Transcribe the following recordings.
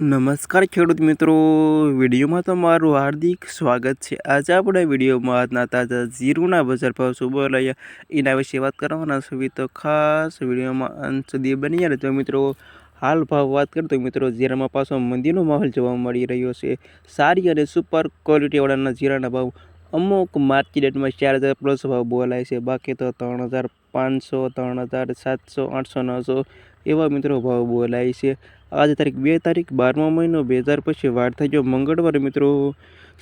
નમસ્કાર ખેડૂત મિત્રો, વિડીયોમાં તમારું હાર્દિક સ્વાગત છે. આજે આપણે વિડીયોમાં આજના તાજા જીરુના બજાર ભાવ શું લઈએ. એના વિશે વાત કરવાના છે. તો ખાસ વિડીયોમાં અંત સુધી બની રહેજો મિત્રો. હાલ ભાવ વાત કરતો મિત્રો, જીરામાં પાછો મંદીનો માહોલ જોવા મળી રહ્યો છે. સારી અને સુપર ક્વોલિટીવાળાના જીરાના ભાવ અમુક માર્કેટમાં ચાર હજાર પ્લસ ભાવ બોલાય છે. બાકી તો ત્રણ હજાર પાંચસો, ત્રણ હજાર સાતસો, આઠસો, નવસો એવા મિત્રો ભાવ બોલાય છે. આજે તારીખ બે તારીખ બારમો મહિનો, બે હજાર પછી વાર થઈ ગયો મંગળવારે મિત્રો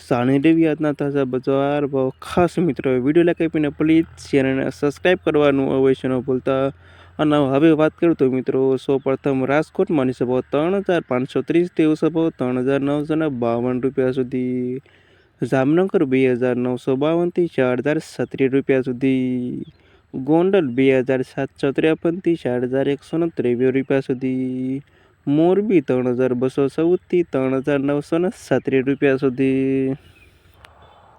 સાણી દેવી આજના તાજા બજાર ભાવ. ખાસ મિત્રો, વીડિયો લાઈક આપીને પ્લીઝ ચેનલને સબસ્ક્રાઈબ કરવાનું અવશ્ય ન ભૂલતા. અને હવે વાત કરું તો મિત્રો સૌ પ્રથમ રાજકોટમાં નીચે ત્રણ હજાર પાંચસો ત્રીસથી તેવો સભો ત્રણ હજાર નવસો બાવન રૂપિયા સુધી. જામનગર બે હજાર નવસો બાવનથી ચાર હજાર સત્રીસ રૂપિયા સુધી. ગોંડલ બે હજાર સાતસો ત્રેપનથી ચાર હજાર એકસો ત્રેવીસ રૂપિયા સુધી. મોરબી ત્રણ હજાર બસો ચૌદથી ત્રણ હજાર નવસો ને સાત્રીસ રૂપિયા સુધી.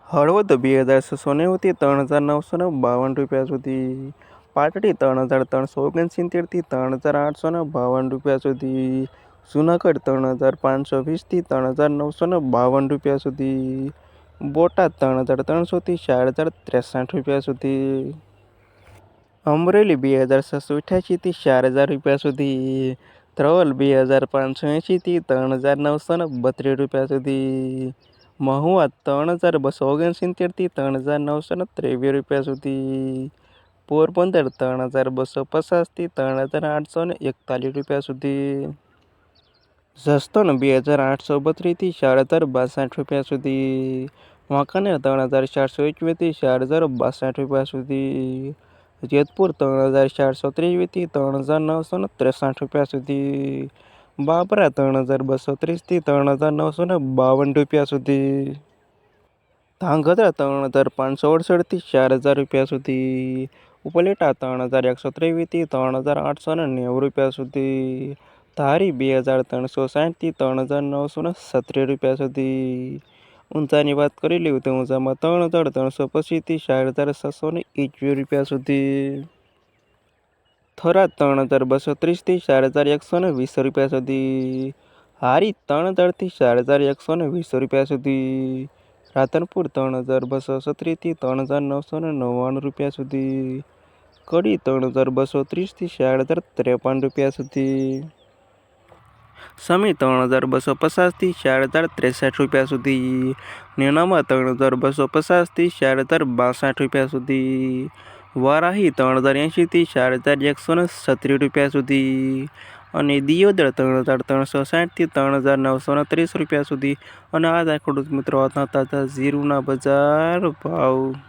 હળવદ બે હજાર છસો નેવુંથી ત્રણ હજાર નવસો ને બાવન રૂપિયા સુધી. પાટડી ત્રણ હજાર ત્રણસો ઓગણસિત્તેરથી ત્રણ હજાર આઠસો ને બાવન રૂપિયા સુધી. જુનાગઢ ત્રણ હજાર પાંચસો વીસથી ત્રણ હજાર નવસો ને બાવન રૂપિયા સુધી. બોટાદ ત્રણ હજાર ત્રણસોથી ચાર હજાર ત્રેસઠ રૂપિયા સુધી. અમરેલી બે હજાર છસો અઠ્યાસીથી ચાર હજાર રૂપિયા સુધી. ધ્રોલ બે હજાર પાંચસો એંશીથી ત્રણ હજાર નવસો ને બત્રીસ રૂપિયા સુધી. મહુવા ત્રણ હજાર બસો ઓગણસિત્તેરથી ત્રણ હજાર નવસો ને ત્રેવીસ રૂપિયા સુધી. પોરબંદર ત્રણ હજાર બસો પચાસથી ત્રણ હજાર આઠસો ને એકતાલીસ રૂપિયા સુધી. જસદણ બે હજાર આઠસો બત્રીસથી ચાર હજાર બાસઠ રૂપિયા સુધી. વાંકાનેર ત્રણ હજાર ચારસો એકવીસથી ચાર હજાર બાસઠ રૂપિયા સુધી. જેતપુર ત્રણ હજાર ચારસો ત્રેવીસથી ત્રણ હજાર નવસો ને ત્રેસઠ રૂપિયા સુધી. બાબરા ત્રણ હજાર બસો ત્રીસથી ત્રણ હજાર નવસો ને બાવન રૂપિયા સુધી. ધાંગધ્રા ત્રણ હજાર પાંચસો અડસઠથી ચાર હજાર રૂપિયા સુધી. ઉપલેટા ત્રણ હજાર એકસો ત્રેવીસથી ત્રણ હજાર આઠસો ને નેવું રૂપિયા સુધી. ધારી બે હજાર ત્રણસો સાઠથી ત્રણ હજાર નવસો ને સત્રીસ રૂપિયા સુધી. ઊંચાની વાત કરી લઈએ તો ઊંચામાં ત્રણ હજાર ત્રણસો પચીસથી ચાર હજાર સાતસો ને એકવીસ રૂપિયા સુધી. થરાદ ત્રણ હજાર બસો ત્રીસથી ચાર હજાર એકસો ને વીસ રૂપિયા સુધી. હારી ત્રણ હજારથી ચાર હજાર એકસો ને વીસ રૂપિયા સુધી. રાધનપુર ત્રણ હજાર બસો સત્રીસથી ત્રણ હજાર નવસો ને નવ્વાણું રૂપિયા સુધી. કડી ત્રણ હજાર બસો ત્રીસથી ચાર હજાર ત્રેપન રૂપિયા સુધી. સમી ત્રણ હજાર બસો પચાસથી ચાર હજાર ત્રેસઠ રૂપિયા સુધી. નેનામાં ત્રણ હજાર બસો પચાસથી ચાર હજાર બાસઠ રૂપિયા સુધી. વારાહી ત્રણ હજાર એંશીથી ચાર હજાર એકસો ને સત્રીસ રૂપિયા સુધી. અને દિયોદર ત્રણ હજાર ત્રણસો સાઠથી ત્રણ હજાર નવસો ને ત્રીસ રૂપિયા સુધી. અને આ ખેડૂત મિત્રો તાજા ઝીરુના બજાર ભાવ.